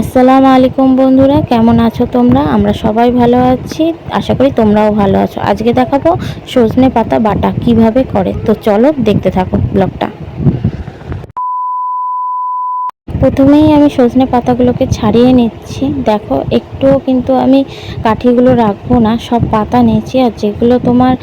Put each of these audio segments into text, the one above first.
আসসালামু আলাইকুম বন্ধুরা, কেমন আছো তোমরা? আমরা সবাই ভালো আছি, আশা করি তোমরাও ভালো আছো। আজকে দেখাবো সজনে পাতা বাটা কীভাবে করে। তো চলো দেখতে থাকো ব্লগটা। প্রথমেই আমি সজনে পাতাগুলোকে ছাড়িয়ে নিচ্ছি। দেখো, একটুও কিন্তু আমি কাঠিগুলো রাখব না, সব পাতা নিয়েছি। আর যেগুলো তোমার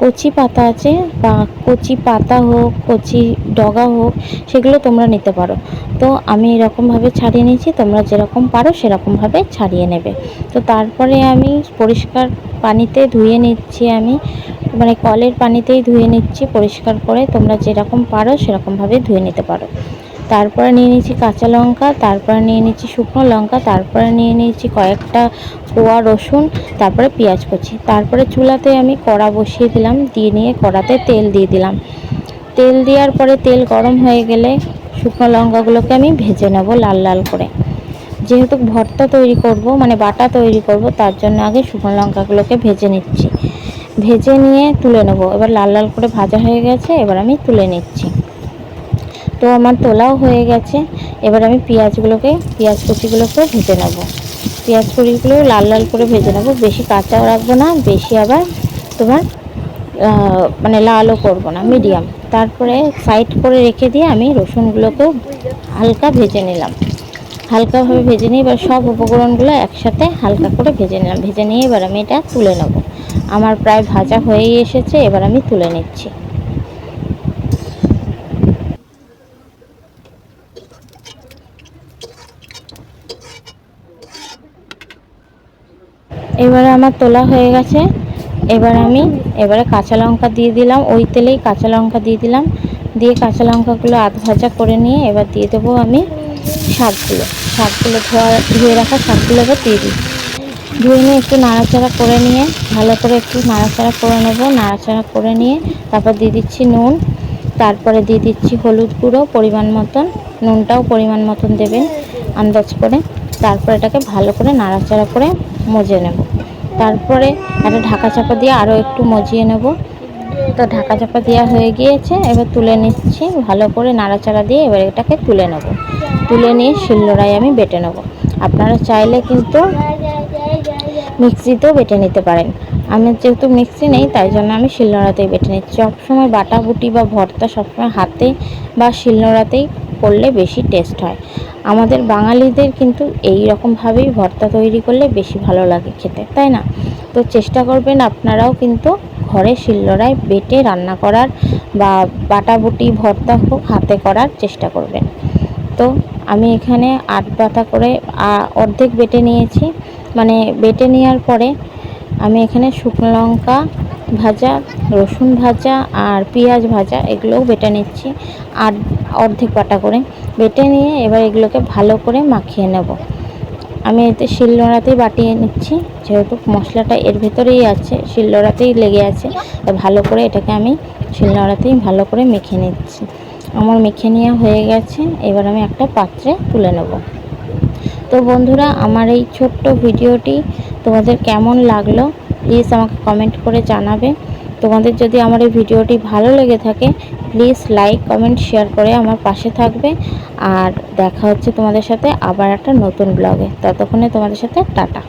কচি পাতা আছে বা কচি পাতা হোক, কচি ডগা হোক, সেগুলো তোমরা নিতে পারো। তো আমি এরকমভাবে ছাড়িয়ে নিয়েছি, তোমরা যেরকম পারো সেরকমভাবে ছাড়িয়ে নেবে। তো তারপরে আমি পরিষ্কার পানিতে ধুয়ে নিচ্ছি আমি মানে কলের পানিতেই ধুয়ে নিচ্ছি পরিষ্কার করে, তোমরা যেরকম পারো সেরকমভাবে ধুয়ে নিতে পারো। তারপরে নিয়ে নিয়েছি কাঁচা লঙ্কা, তারপরে নিয়ে নিয়েছি শুকনো লঙ্কা, তারপরে নিয়ে নিয়েছি কয়েকটা কোয়া রসুন, তারপরে পেঁয়াজ কুচি। তারপরে চুলাতে আমি কড়া বসিয়ে দিলাম, দিয়ে নিয়ে কড়াতে তেল দিয়ে দিলাম। তেল দেওয়ার পরে তেল গরম হয়ে গেলে শুকনো লঙ্কাগুলোকে আমি ভেজে নেব লাল লাল করে। যেহেতু ভর্তা তৈরি করব মানে বাটা তৈরি করব, তার জন্য আগে শুকনো লঙ্কাগুলোকে ভেজে নিচ্ছি। ভেজে নিয়ে তুলে নেব। এবার লাল লাল করে ভাজা হয়ে গেছে, এবার আমি তুলে নিচ্ছি। তো আমার তোলাও হয়ে গেছে। এবার আমি পেঁয়াজগুলোকে, পেঁয়াজ কুচিগুলোকে ভেজে নেব। পেঁয়াজ কুচিগুলো লাল লাল করে ভেজে নেব। বেশি কাঁচাও রাখব না, বেশি আবার তোমার মানে লালও করব না, মিডিয়াম। তারপরে সাইড করে রেখে দিয়ে আমি রসুনগুলোকেও হালকা ভেজে নিলাম। হালকাভাবে ভেজে নিয়ে এবার সব উপকরণগুলো একসাথে হালকা করে ভেজে নিলাম। ভেজে নিয়ে এবার আমি এটা তুলে নেব। আমার প্রায় ভাজা হয়েই এসেছে, এবার আমি তুলে নিচ্ছি। এবারে আমার তোলা হয়ে গেছে। এবার আমি এবারে কাঁচা লঙ্কা দিয়ে দিলাম। ওই তেলেই কাঁচা লঙ্কা দিয়ে দিলাম। দিয়ে কাঁচা লঙ্কাগুলো আধ ভাজা করে নিয়ে এবার দিয়ে দেবো আমি শাকগুলো। শাকগুলো ধোয়া ধুয়ে রাখা শাকগুলো এবার দিয়ে দিই। ধুয়ে নিয়ে একটু নাড়াচাড়া করে নিয়ে, ভালো করে একটু নাড়াচাড়া করে নেব। নাড়াচাড়া করে নিয়ে তারপর দিয়ে দিচ্ছি নুন। তারপরে দিয়ে দিচ্ছি হলুদ গুঁড়ো পরিমাণ মতন। নুনটাও পরিমাণ মতন দেবেন আন্দাজ করে। তারপর এটাকে ভালো করে নাড়াচাড়া করে মজে নেব। তারপরে একটা ঢাকা চাপা দিয়ে আরও একটু মজিয়ে নেব। তো ঢাকা চাপা দেওয়া হয়ে গিয়েছে, এবার তুলে নিচ্ছি। ভালো করে নাড়াচাড়া দিয়ে এবার এটাকে তুলে নেব। তুলে নিয়ে শিলনোড়ায় আমি বেটে নেব। আপনারা চাইলে কিন্তু মিক্সিতেও বেটে নিতে পারেন। আমি যেহেতু মিক্সি নেই, তাই জন্য আমি শিলনোড়াতেই বেটে নিচ্ছি। সবসময় বাটা, বুটি বা ভর্তা সবসময় হাতে বা শিলনোড়াতেই করলে বেশি টেস্ট হয়। আমাদের বাঙালিদের কিন্তু এই রকমভাবেই ভর্তা তৈরি করলে বেশি ভালো লাগে খেতে, তাই না? তো চেষ্টা করবেন আপনারাও কিন্তু ঘরে শিলনোড়ায় বেটে রান্না করার বা বাটা বুটি ভর্তা হোক হাতে করার চেষ্টা করবেন। তো আমি এখানে আট পাতা করে অর্ধেক বেটে নিয়েছি। মানে বেটে নেওয়ার পরে আমি এখানে শুকনো লঙ্কা ভাজা, রসুন ভাজা আর পেঁয়াজ ভাজা, এগুলোও বেটে নিচ্ছি আর অর্ধেক বাটা করে। বেটে নিয়ে এবার এগুলোকে ভালো করে মাখিয়ে নেব। আমি এতে শিলনোড়াতেই বাটিয়ে নিচ্ছি, যেহেতু মশলাটা এর ভেতরেই আছে, শিলনোড়াতেই লেগে আছে ভালো করে এটাকে আমি শিলনোড়াতেই ভালো করে মেখে নিচ্ছি। আমার মেখে নেওয়া হয়ে গেছে, এবার আমি একটা পাত্রে তুলে নেব। তো বন্ধুরা, আমার এই ছোট্ট ভিডিওটি তোমাদের কেমন লাগল প্লিজ আমাকে কমেন্ট করে জানাবে। তোমাদের যদি আমার এই ভিডিওটি ভালো লেগে থাকে প্লিজ লাইক কমেন্ট শেয়ার করে আমার পাশে থাকবে। আর দেখা হচ্ছে তোমাদের সাথে আবার একটা নতুন ব্লগে ততক্ষণে তোমাদের সাথে টাটা।